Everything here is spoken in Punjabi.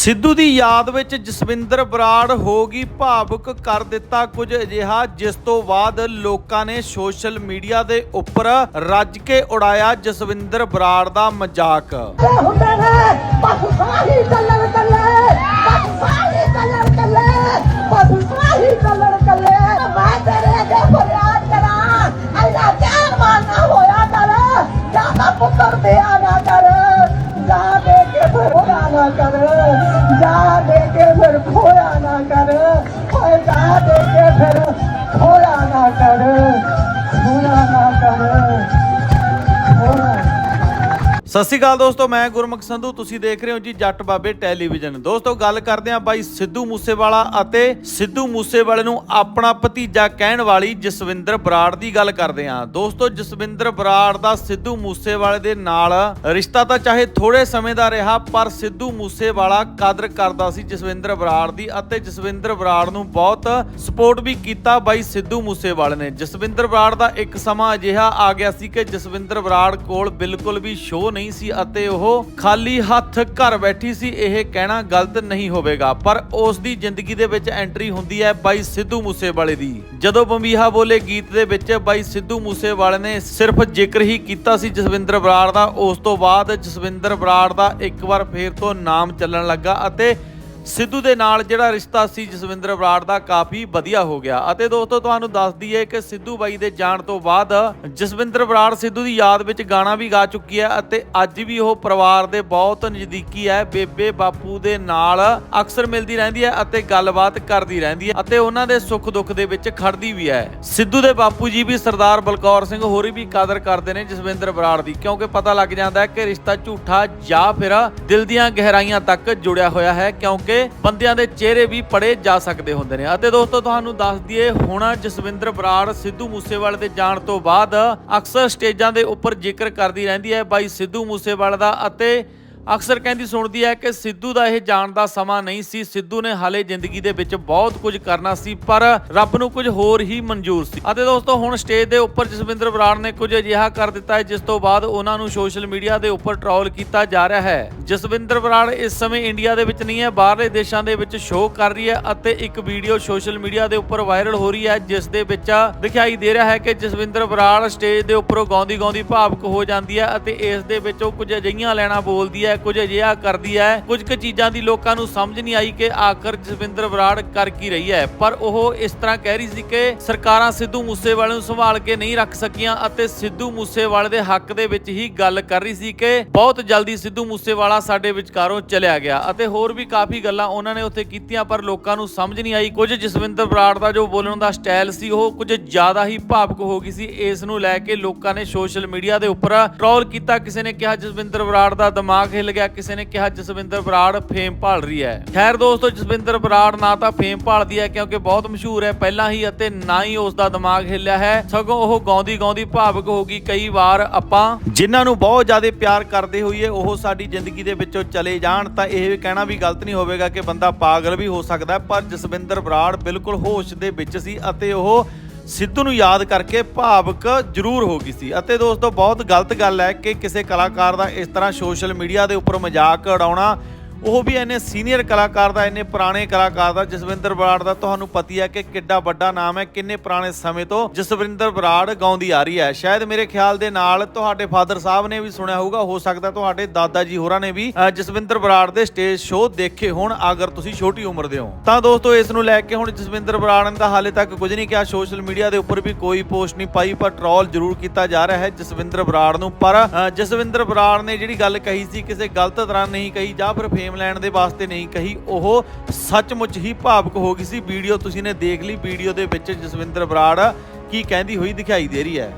ਸਿੱਧੂ ਦੀ ਯਾਦ ਵਿੱਚ ਜਸਵਿੰਦਰ ਬਰਾੜ ਹੋ ਗਈ ਭਾਵੁਕ, ਕਰ ਦਿੱਤਾ ਕੁਝ ਅਜਿਹਾ, ਜਿਸ ਤੋਂ ਬਾਅਦ ਲੋਕਾਂ ਨੇ ਸੋਸ਼ਲ ਮੀਡੀਆ ਦੇ ਉੱਪਰ ਰੱਜ ਕੇ ਉਡਾਇਆ ਜਸਵਿੰਦਰ ਬਰਾੜ ਦਾ ਮਜ਼ਾਕ। ਹੁੰਦੇ ਨੇ ਬਸ ਸਤਿ ਸ਼੍ਰੀ ਅਕਾਲ ਦੋਸਤੋ, ਮੈਂ ਗੁਰਮੁਖ ਸੰਧੂ, ਤੁਸੀਂ ਦੇਖ ਰਹੇ ਹੋ ਜੀ ਜੱਟ ਬਾਬੇ ਟੈਲੀਵਿਜ਼ਨ। ਦੋਸਤੋ, ਗੱਲ ਕਰਦੇ ਹਾਂ ਬਾਈ ਸਿੱਧੂ ਮੂਸੇਵਾਲਾ ਅਤੇ ਸਿੱਧੂ ਮੂਸੇਵਾਲੇ ਨੂੰ ਆਪਣਾ ਭਤੀਜਾ ਕਹਿਣ ਵਾਲੀ ਜਸਵਿੰਦਰ ਬਰਾੜ ਦੀ ਗੱਲ ਕਰਦੇ ਹਾਂ। ਦੋਸਤੋ, ਜਸਵਿੰਦਰ ਬਰਾੜ ਦਾ ਸਿੱਧੂ ਮੂਸੇਵਾਲੇ ਦੇ ਨਾਲ ਰਿਸ਼ਤਾ ਤਾਂ ਚਾਹੇ ਥੋੜੇ ਸਮੇਂ ਦਾ ਰਿਹਾ, ਪਰ ਸਿੱਧੂ ਮੂਸੇਵਾਲਾ ਕਦਰ ਕਰਦਾ ਸੀ ਜਸਵਿੰਦਰ ਬਰਾੜ ਦੀ ਅਤੇ ਜਸਵਿੰਦਰ ਬਰਾੜ ਨੂੰ ਬਹੁਤ ਸਪੋਰਟ ਵੀ ਕੀਤਾ ਬਾਈ ਸਿੱਧੂ ਮੂਸੇਵਾਲੇ ਨੇ। ਜਸਵਿੰਦਰ ਬਰਾੜ ਦਾ ਇੱਕ ਸਮਾਂ ਅਜਿਹਾ ਆ ਗਿਆ ਸੀ ਕਿ ਜਸਵਿੰਦਰ ਬਰਾੜ ਕੋਲ ਬਿਲਕੁਲ ਵੀ ਸ਼ੋਅ ਨਹੀਂ ਸੀ ਅਤੇ ਉਹ ਖਾਲੀ ਹੱਥ ਘਰ ਬੈਠੀ ਸੀ, ਇਹ ਕਹਿਣਾ ਗਲਤ ਨਹੀਂ ਹੋਵੇਗਾ। ਪਰ ਉਸ ਦੀ ਜ਼ਿੰਦਗੀ ਦੇ ਵਿੱਚ ਐਂਟਰੀ ਹੁੰਦੀ ਹੈ ਬਾਈ ਸਿੱਧੂ ਮੂਸੇਵਾਲੇ ਦੀ। ਜਦੋਂ ਬੰਬੀਹਾ ਬੋਲੇ ਗੀਤ ਦੇ ਵਿੱਚ ਬਾਈ ਸਿੱਧੂ ਮੂਸੇਵਾਲੇ ਨੇ ਸਿਰਫ ਜ਼ਿਕਰ ਹੀ ਕੀਤਾ ਸੀ ਜਸਵਿੰਦਰ ਬਰਾੜ ਦਾ, ਉਸ ਤੋਂ ਬਾਅਦ ਜਸਵਿੰਦਰ ਬਰਾੜ ਦਾ ਇੱਕ ਵਾਰ ਫੇਰ ਤੋਂ ਨਾਮ ਚੱਲਣ ਲੱਗਾ ਅਤੇ ਸਿੱਧੂ ਦੇ ਨਾਲ ਜਿਹੜਾ ਰਿਸ਼ਤਾ ਸੀ ਜਸਵਿੰਦਰ ਬਰਾੜ ਦਾ ਕਾਫੀ ਵਧੀਆ ਹੋ ਗਿਆ। ਅਤੇ ਦੋਸਤੋ, ਤੁਹਾਨੂੰ ਦੱਸ ਦਈਏ ਕਿ ਸਿੱਧੂ ਬਾਈ ਦੇ ਜਾਣ ਤੋਂ ਬਾਅਦ ਜਸਵਿੰਦਰ ਬਰਾੜ ਸਿੱਧੂ ਦੀ ਯਾਦ ਵਿੱਚ ਗਾਣਾ ਵੀ ਗਾ ਚੁੱਕੀ ਹੈ ਅਤੇ ਅੱਜ ਵੀ ਉਹ ਪਰਿਵਾਰ ਦੇ ਬਹੁਤ ਨਜ਼ਦੀਕੀ ਹੈ। ਬੇਬੇ ਬਾਪੂ ਦੇ ਨਾਲ ਅਕਸਰ ਮਿਲਦੀ ਰਹਿੰਦੀ ਹੈ ਅਤੇ ਗੱਲਬਾਤ ਕਰਦੀ ਰਹਿੰਦੀ ਹੈ ਅਤੇ ਉਹਨਾਂ ਦੇ ਸੁੱਖ ਦੁੱਖ ਦੇ ਵਿੱਚ ਖੜਦੀ ਵੀ ਹੈ। ਸਿੱਧੂ ਦੇ ਬਾਪੂ ਜੀ ਵੀ ਸਰਦਾਰ ਬਲਕੌਰ ਸਿੰਘ ਹੋਰੀ ਵੀ ਕਦਰ ਕਰਦੇ ਨੇ ਜਸਵਿੰਦਰ ਬਰਾੜ ਦੀ, ਕਿਉਂਕਿ ਪਤਾ ਲੱਗ ਜਾਂਦਾ ਹੈ ਕਿ ਰਿਸ਼ਤਾ ਝੂਠਾ ਜਾਂ ਫਿਰ ਦਿਲ ਦੀਆਂ ਗਹਿਰਾਈਆਂ ਤੱਕ ਜੁੜਿਆ ਹੋਇਆ ਹੈ, ਕਿਉਂਕਿ ਬੰਦਿਆਂ ਦੇ ਚਿਹਰੇ ਵੀ ਪੜੇ ਜਾ ਸਕਦੇ ਹੁੰਦੇ ਨੇ। ਅਤੇ ਦੋਸਤੋ, ਤੁਹਾਨੂੰ ਦੱਸ ਦਈਏ, ਹੁਣ ਜਸਵਿੰਦਰ ਬਰਾੜ ਸਿੱਧੂ ਮੂਸੇਵਾਲੇ ਦੇ ਜਾਣ ਤੋਂ ਬਾਅਦ ਅਕਸਰ ਸਟੇਜਾਂ ਦੇ ਉੱਪਰ ਜ਼ਿਕਰ ਕਰਦੀ ਰਹਿੰਦੀ ਹੈ ਬਾਈ ਸਿੱਧੂ ਮੂਸੇਵਾਲੇ ਦਾ ਅਤੇ ਅਕਸਰ ਕਹਿੰਦੀ ਸੁਣਦੀ ਹੈ ਕਿ ਸਿੱਧੂ ਦਾ ਇਹ ਜਾਣ ਦਾ ਸਮਾਂ ਨਹੀਂ ਸੀ। ਸਿੱਧੂ ਨੇ ਹਾਲੇ ਜ਼ਿੰਦਗੀ ਦੇ ਵਿੱਚ ਬਹੁਤ ਕੁਝ ਕਰਨਾ ਸੀ, ਪਰ ਰੱਬ ਨੂੰ ਕੁਝ ਹੋਰ ਹੀ ਮਨਜ਼ੂਰ ਸੀ। ਅਤੇ ਦੋਸਤੋ, ਹੁਣ ਸਟੇਜ ਦੇ ਉੱਪਰ ਜਸਵਿੰਦਰ ਬਰਾੜ ਨੇ ਕੁਝ ਅਜਿਹਾ ਕਰ ਦਿੱਤਾ ਹੈ, ਜਿਸ ਤੋਂ ਬਾਅਦ ਉਹਨਾਂ ਨੂੰ ਸੋਸ਼ਲ ਮੀਡੀਆ ਦੇ ਉੱਪਰ ਟ੍ਰੋਲ ਕੀਤਾ ਜਾ ਰਿਹਾ ਹੈ। ਜਸਵਿੰਦਰ ਬਰਾੜ ਇਸ ਸਮੇਂ ਇੰਡੀਆ ਦੇ ਵਿੱਚ ਨਹੀਂ ਹੈ, ਬਾਹਰਲੇ ਦੇਸ਼ਾਂ ਦੇ ਵਿੱਚ ਸ਼ੋਅ ਕਰ ਰਹੀ ਹੈ ਅਤੇ ਇੱਕ ਵੀਡੀਓ ਸੋਸ਼ਲ ਮੀਡੀਆ ਦੇ ਉੱਪਰ ਵਾਇਰਲ ਹੋ ਰਹੀ ਹੈ, ਜਿਸ ਦੇ ਵਿੱਚ ਦਿਖਾਈ ਦੇ ਰਿਹਾ ਹੈ ਕਿ ਜਸਵਿੰਦਰ ਬਰਾੜ ਸਟੇਜ ਦੇ ਉੱਪਰੋਂ ਗਾਉਂਦੀ ਗਾਉਂਦੀ ਭਾਵਕ ਹੋ ਜਾਂਦੀ ਹੈ ਅਤੇ ਇਸ ਦੇ ਵਿੱਚ ਉਹ ਕੁਝ ਅਜਿਹੀਆਂ ਲੈਣਾ ਬੋਲਦੀ ਹੈ ਕੁਝ ਅਜਿਹਾ ਕਰਦੀ ਹੈ। ਕੁਝ ਕੁ ਚੀਜ਼ਾਂ ਦੀ ਲੋਕਾਂ ਨੂੰ ਸਮਝ ਨਹੀਂ ਆਈ ਕਿ ਆਖਰ ਜਸਵਿੰਦਰ ਬਰਾੜ ਕਰ ਕੀ ਰਹੀ ਹੈ। ਪਰ ਉਹ ਇਸ ਤਰ੍ਹਾਂ ਕਹਿ ਰਹੀ ਸੀ ਕਿ ਸਰਕਾਰਾਂ ਸਿੱਧੂ ਮੂਸੇਵਾਲੇ ਨੂੰ ਸੰਭਾਲ ਕੇ ਨਹੀਂ ਰੱਖ ਸਕੀਆਂ ਅਤੇ ਸਿੱਧੂ ਮੂਸੇਵਾਲੇ ਦੇ ਹੱਕ ਦੇ ਵਿੱਚ ਹੀ ਗੱਲ ਕਰ ਰਹੀ ਸੀ ਕਿ ਬਹੁਤ ਜਲਦੀ ਸਿੱਧੂ ਮੂਸੇਵਾਲਾ ਸਾਡੇ ਵਿਚਕਾਰੋਂ ਚਲਿਆ ਗਿਆ ਅਤੇ ਹੋਰ ਵੀ ਕਾਫੀ ਗੱਲਾਂ ਉਹਨਾਂ ਨੇ ਉੱਥੇ ਕੀਤੀਆਂ, ਪਰ ਲੋਕਾਂ ਨੂੰ ਸਮਝ ਨਹੀਂ ਆਈ। ਕੁਝ ਜਸਵਿੰਦਰ ਬਰਾੜ ਦਾ ਜੋ ਬੋਲਣ ਦਾ ਸਟਾਈਲ ਸੀ, ਉਹ ਕੁਝ ਜ਼ਿਆਦਾ ਹੀ ਭਾਵਕ ਹੋ ਗਈ ਸੀ। ਇਸ ਨੂੰ ਲੈ ਕੇ ਲੋਕਾਂ ਨੇ ਸੋਸ਼ਲ ਮੀਡੀਆ ਦੇ ਉੱਪਰ ਟ੍ਰੋਲ ਕੀਤਾ। ਕਿਸੇ ਨੇ ਕਿਹਾ, ਜਸਵਿੰਦਰ ਬਰਾੜ ਦਾ ਦਿਮਾਗ ਹਿੱਲ ਗਿਆ, ਕਿਸੇ ਨੇ ਕਿਹਾ ਜਸਵਿੰਦਰ ਬਰਾੜ ਫੇਮ ਭਾਲ ਰਹੀ ਹੈ। ਖੈਰ ਦੋਸਤੋ, ਜਸਵਿੰਦਰ ਬਰਾੜ ਨਾ ਤਾਂ ਫੇਮ ਭਾਲਦੀ ਹੈ ਕਿਉਂਕਿ ਬਹੁਤ ਮਸ਼ਹੂਰ ਹੈ। ਪਹਿਲਾਂ ਹੀ ਅਤੇ ਨਾ ਹੀ ਉਸ ਦਾ ਦਿਮਾਗ ਹਿੱਲਿਆ ਹੈ। ਸਗੋਂ ਉਹ ਗਾਉਂਦੀ ਗਾਉਂਦੀ ਭਾਵੁਕ ਹੋ ਗਈ। ਕਈ ਵਾਰ ਆਪਾਂ ਜਿਨ੍ਹਾਂ ਨੂੰ ਬਹੁਤ ਜ਼ਿਆਦਾ ਪਿਆਰ ਕਰਦੇ ਹੋਈਏ, ਉਹ ਸਾਡੀ ਜ਼ਿੰਦਗੀ ਦੇ ਵਿੱਚੋਂ ਚਲੇ ਜਾਣ, ਤਾਂ ਇਹ ਕਹਿਣਾ ਵੀ ਗਲਤ ਨਹੀਂ ਹੋਵੇਗਾ ਕਿ ਬੰਦਾ ਪਾਗਲ ਵੀ ਹੋ ਸਕਦਾ ਪਰ ਜਸਵਿੰਦਰ ਬਰਾੜ ਬਿਲਕੁਲ ਹੋਸ਼ ਦੇ ਵਿੱਚ ਸੀ ਅਤੇ ਉਹ ਸਿੱਧੂ ਨੂੰ ਯਾਦ ਕਰਕੇ ਭਾਵਕ ਜ਼ਰੂਰ ਹੋ ਗਈ ਸੀ। ਅਤੇ ਦੋਸਤੋ, ਬਹੁਤ ਗਲਤ ਗੱਲ ਹੈ ਕਿ ਕਿਸੇ ਕਲਾਕਾਰ ਦਾ ਇਸ ਤਰ੍ਹਾਂ ਸੋਸ਼ਲ ਮੀਡੀਆ ਦੇ ਉੱਪਰ ਮਜ਼ਾਕ ਉਡਾਉਣਾ ਉਹ ਵੀ ਇੰਨੇ ਸੀਨੀਅਰ ਕਲਾਕਾਰ ਦਾ, ਇੰਨੇ ਪੁਰਾਣੇ ਕਲਾਕਾਰ ਦਾ, ਜਸਵਿੰਦਰ ਬਰਾੜ ਦਾ। ਤੁਹਾਨੂੰ ਪਤੀ ਹੈ ਕਿ ਕਿੱਡਾ ਵੱਡਾ ਨਾਮ ਹੈ, ਕਿੰਨੇ ਪੁਰਾਣੇ ਸਮੇਂ ਤੋਂ ਜਸਵਿੰਦਰ ਬਰਾੜ ਗਾਉਂਦੀ ਆ ਰਹੀ ਹੈ। ਸ਼ਾਇਦ ਮੇਰੇ ਖਿਆਲ ਦੇ ਨਾਲ ਤੁਹਾਡੇ ਫਾਦਰ ਸਾਹਿਬ ਨੇ ਵੀ ਸੁਣਿਆ ਹੋਊਗਾ, ਹੋ ਸਕਦਾ ਤੁਹਾਡੇ ਦਾਦਾ ਜੀ ਹੋਰਾਂ ਨੇ ਵੀ ਜਸਵਿੰਦਰ ਬਰਾੜ ਦੇ ਸਟੇਜ ਸ਼ੋਅ ਦੇਖੇ ਹੋਣ, ਅਗਰ ਤੁਸੀਂ ਛੋਟੀ ਉਮਰ ਦੇ ਹੋ। ਤਾਂ ਦੋਸਤੋ, ਇਸ ਨੂੰ ਲੈ ਕੇ ਹੁਣ ਜਸਵਿੰਦਰ ਬਰਾੜ ਨੇ ਤਾਂ ਹਾਲੇ ਤੱਕ ਕੁਝ ਨਹੀਂ ਕਿਹਾ। ਸੋਸ਼ਲ ਮੀਡੀਆ ਦੇ ਉੱਪਰ ਵੀ ਕੋਈ ਪੋਸਟ ਨਹੀਂ ਪਾਈ, ਪਰ ਟ੍ਰੋਲ ਜ਼ਰੂਰ ਕੀਤਾ ਜਾ ਰਿਹਾ ਹੈ ਜਸਵਿੰਦਰ ਬਰਾੜ ਨੂੰ। ਪਰ ਜਸਵਿੰਦਰ ਬਰਾੜ ਨੇ ਜਿਹੜੀ ਗੱਲ ਕਹੀ ਸੀ, ਕਿਸੇ ਗਲਤ ਤਰ੍ਹਾਂ ਨਹੀਂ ਕਹੀ, ਜਾਂ ਫਿਰ ਫੇਮ ਲੈਣ ਦੇ ਵਾਸਤੇ ਨਹੀਂ ਕਹੀ, ਉਹ ਸੱਚਮੁੱਚ ਹੀ ਭਾਵੁਕ ਹੋ ਗਈ ਸੀ। ਵੀਡੀਓ ਤੁਸੀਂ ਨੇ ਦੇਖ ਲਈ, ਵੀਡੀਓ ਦੇ ਵਿੱਚ ਜਸਵਿੰਦਰ ਬਰਾੜ ਕੀ ਕਹਿੰਦੀ ਹੋਈ ਦਿਖਾਈ ਦੇ ਰਹੀ ਹੈ।